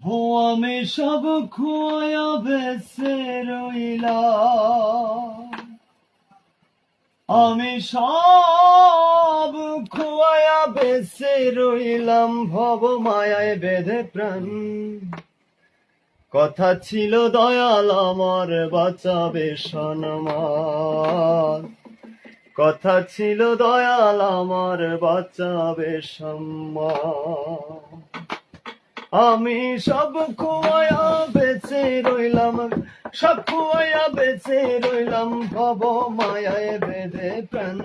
ও আমি সব খোয়া বেসে রইলাম। আমি সব খোয়া বেসে রইলাম, ভব মায়ায় বেঁধে প্রাণ। কথা ছিল দয়াল আমার, বাঁচাবে সনমান কথা ছিল দয়াল আমার, বাঁচাবে সম্মান। আমি সব খুয়ায়া বেঁচে রইলাম, সব খুয়ায়া বেঁচে রইলাম, ভব মায়ায় বেঁধে প্রাণ।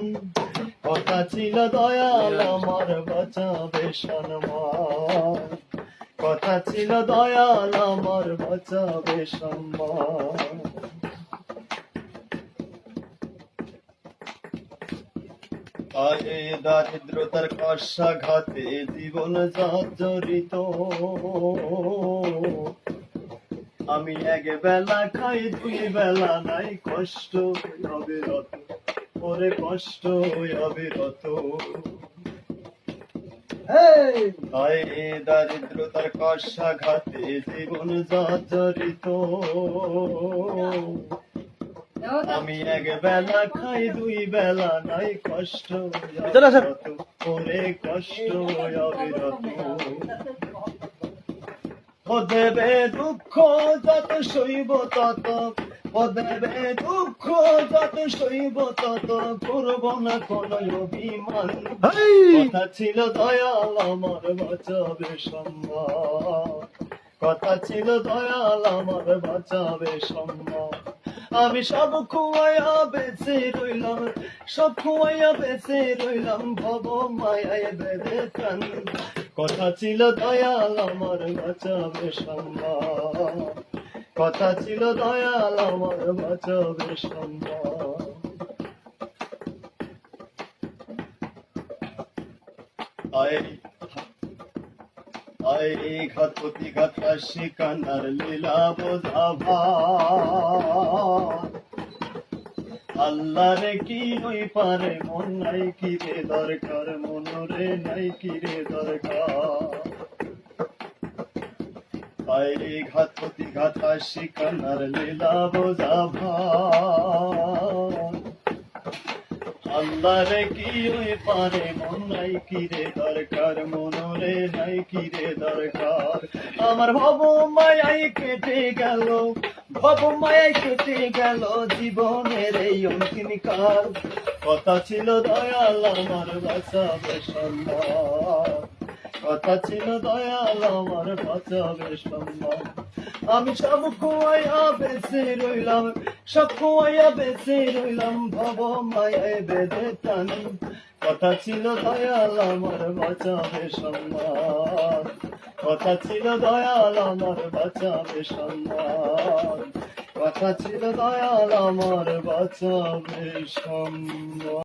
কথা ছিল দয়াল, আমার বাঁচাবে সম্মান কথা ছিল দয়াল, আমার বাঁচাবে সম্মান আয়ে দারিদ্রতার কষাঘাতে জীবন জর্জরিত। আমি এক বেলা খাই দুই বেলা নাই কষ্ট অবিরত ওরে কষ্ট অবিরত। আয়ে দারিদ্রতার কষাঘাতে জীবন জর্জরিত। আমি এক বেলা খাই দুই বেলা নাই কষ্ট ওরে কষ্ট অবিরত। ও দেবে দুঃখ যত সইব তত ও দেবে দুঃখ যত সইব তত করব না কোন অভিমান। কথা ছিল দয়াল আমার বাঁচাবে সম্ভব। কথা ছিল দয়াল আমার বাঁচাবে সম্মান আমি সব খুয়াইয়া বেঁচে রইলাম, সব খুয়াইয়া বেঁচে রইলাম, ভব মায়ায় বেঁধে প্রাণ। কথা ছিল দয়াল আমার বাঁচাবে সম্মান কথা ছিল দয়াল আমার বাঁচাবে সম্মান আয়। আয় ঘাত প্রতিঘাত রাশি কান্নার লীলা বোঝাভা আল্লাহরে কি ওই পারে, মন নাই কি রে দরকার, মনরে নাই কি রে দরকার। আয় ঘাত প্রতিঘাত রাশি কান্নার লীলা বোঝাভা আল্লাহরে কি ওই পারে? মন নাই কি রে দরকার? মনরে নাই কি রে দরকার? আমার ভব মায়াই কেটে গেল, ভব মায়াই কেটে গেল জীবনের এই অন্তিম কথা ছিল দয়াল, আমার বাসা সম্মান কথা ছিল দয়াল আমার বাঁচাবে সম্মান আমি সব খুয়াইয়া বেঁচে রইলাম, সব খুয়াইয়া বেঁচে রইলাম ভব মায়ায় বেঁধে টান। কথা ছিল দয়াল আমার বাঁচাবে সম্মান কথা ছিল দয়াল আমার বাঁচাবে সম্মান কথা ছিল দয়াল আমার বাঁচাবে সম্মান